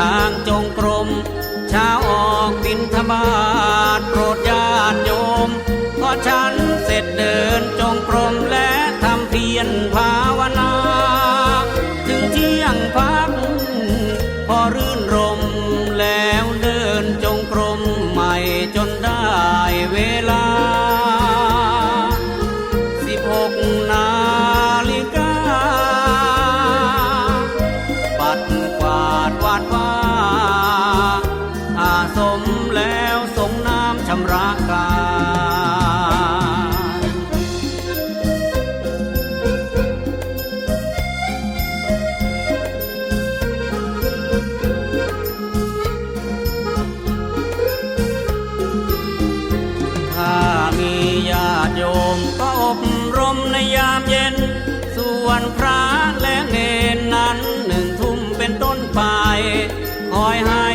ทางจงกรมเช้าออกบินทบาทโปรดญาติโยมพอฉันเสร็จเดินจงกรมและทำเพียรภาวนา ถึงเที่ยงพัก พอรื่นรมแล้ว วนพระและเนนนั้นหนึ่งทุ่มเป็นต้นไป คอยให้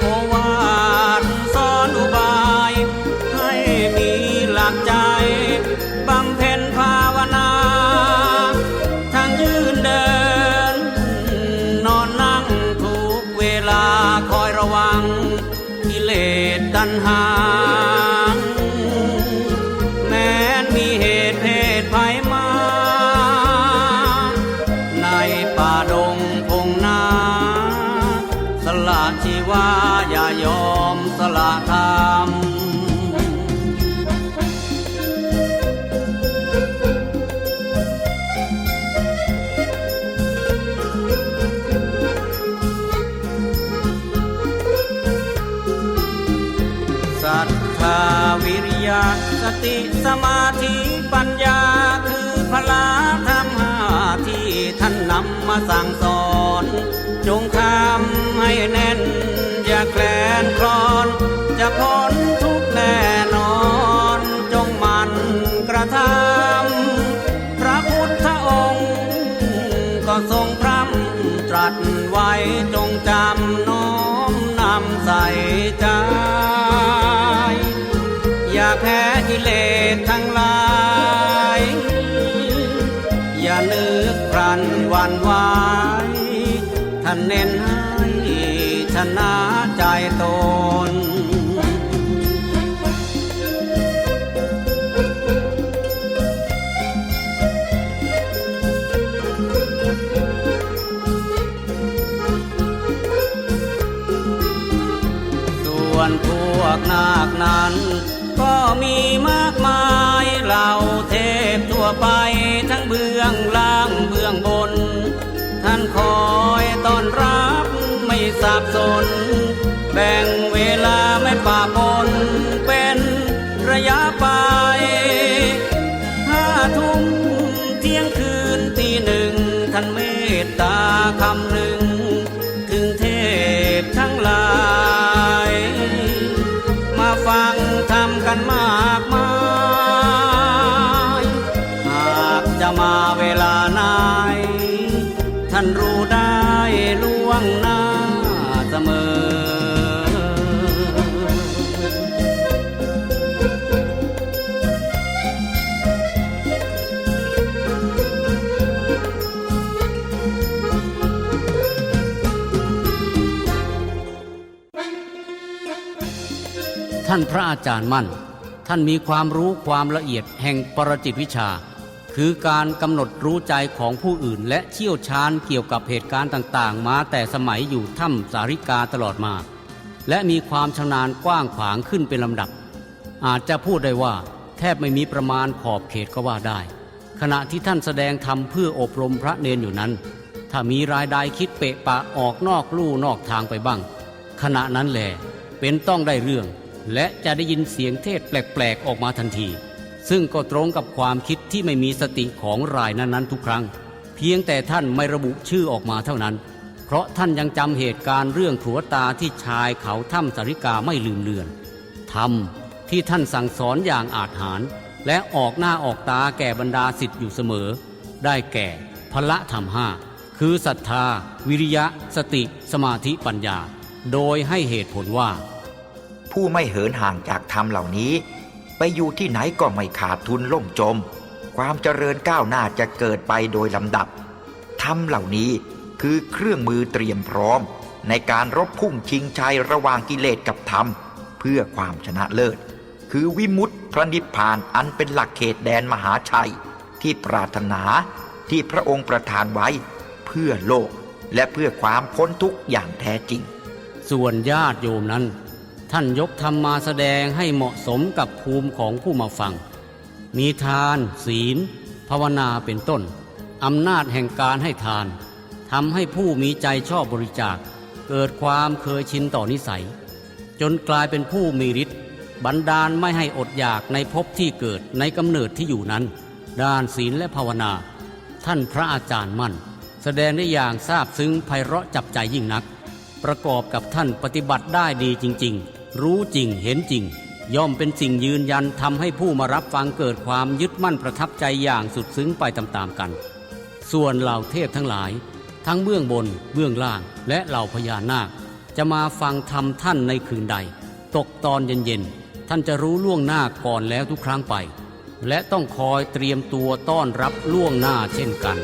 โอวาทสอนอุบาย ให้มีหลักใจบำเพ็ญภาวนา ทั้งยืนเดิน นอนนั่งทุกเวลาคอยระวังกิเลสตัณหา ชีวาอย่ายอมสละธรรมศรัทธาวิริยะสติสมาธิปัญญาคือพละธรรมห้าที่ท่านนำมาสั่งสอน จงทำให้แน่น อย่าแคลนคลอน จะพ้นทุกแน่นอน จงมันกระทำพระพุทธองค์ ก็ทรงพร่ำตรัสไว้จงจำน้อมนำใส่ใจ อย่าแพ้กิเลสทั้งหลายอย่านึกพรันวันวาน เน้นให้ชนะใจตน ส่วนพวกนาคนั้น ก็มีมากมายเหล่าเทพทั่วไปทั้งเบื้องล่างเบื้องบนท่าน คอยต้อนรับไม่สับสน แบ่งเวลาไม่ป่าปนเป็นระยะไปห้าทุ่มเที่ยงคืนตีหนึ่งท่านเมตตาคำหนึ่ง ถึงเทพทั้งหลาย มาฟังทำกันมากมาย หากจะมาเวลาไหน ท่านรู้ได้ล่วงหน้าเสมอท่านพระอาจารย์มั่น ท่านมีความรู้ความละเอียดแห่งปรจิตวิชา คือการกำหนดรู้ใจของผู้อื่น และเชี่ยวชาญเกี่ยวกับเหตุการณ์ต่างๆ มาแต่สมัยอยู่ถ้ำสาริกาตลอดมา และมีความชำนาญกว้างขวางขึ้นเป็นลำดับ อาจจะพูดได้ว่า แทบไม่มีประมาณขอบเขตก็ว่าได้ ขณะที่ท่านแสดงธรรมเพื่ออบรมพระเนนอยู่นั้น ถ้ามีรายได้คิดเปะปะออกนอกลู่นอกทางไปบ้าง ขณะนั้นแหละเป็นต้องได้เรื่อง และจะได้ยินเสียงเทศแปลกๆออกมาทันที ซึ่งก็ตรงกับความคิดที่ไม่มีสติของรายนั้นๆ ทุกครั้ง เพียงแต่ท่านไม่ระบุชื่อออกมาเท่านั้น เพราะท่านยังจำเหตุการณ์เรื่องขัวตาที่ชายเขาถ้ำสาริกาไม่ลืมเลือนธรรมที่ท่านสั่งสอนอย่างอาจหาร และออกหน้าออกตาแก่บรรดาสิทธิ์อยู่เสมอ ได้แก่พละธรรมห้าคือศรัทธา วิริยะ สติ สมาธิปัญญา โดยให้เหตุผลว่า ผู้ไม่เหินห่างจากธรรมเหล่านี้ ไปอยู่ที่ไหนก็ไม่ขาดทุนล่มจม ความเจริญก้าวหน้าจะเกิดไปโดยลำดับธรรมเหล่านี้คือเครื่องมือเตรียมพร้อม ในการรบพุ่งชิงชัยระหว่างกิเลสกับธรรม เพื่อความชนะเลิศ คือวิมุตติพระนิพพานอันเป็นหลักเขตแดนมหาชัย ที่ปรารถนาที่พระองค์ประทานไว้ เพื่อโลกและเพื่อความพ้นทุกข์อย่างแท้จริง ส่วนญาติโยมนั้น ท่านยกธรรมมาแสดงให้เหมาะสมกับภูมิของผู้มาฟัง มีทาน ศีล ภาวนาเป็นต้น อำนาจแห่งการให้ทานทำให้ผู้มีใจชอบบริจาค เกิดความเคยชินต่อนิสัย จนกลายเป็นผู้มีฤทธิ์บันดาลไม่ให้อดอยากในภพที่เกิดในกำเนิดที่อยู่นั้น ด้านศีลและภาวนา ท่านพระอาจารย์มั่น แสดงได้อย่างซาบซึ้งไพเราะจับใจยิ่งนัก ประกอบกับท่านปฏิบัติได้ดีจริง ๆ รู้จริงเห็นจริง ย่อมเป็นสิ่งยืนยันทำให้ผู้มารับฟังเกิดความยึดมั่นประทับใจอย่างสุดซึ้งไปตามๆกัน ส่วนเหล่าเทพทั้งหลาย ทั้งเบื้องบนเบื้องล่าง และเหล่าพญานาค จะมาฟังธรรมท่านในคืนใด ตกตอนเย็นๆท่านจะรู้ล่วงหน้าก่อนแล้วทุกครั้งไป และต้องคอยเตรียมตัวต้อนรับล่วงหน้าเช่นกัน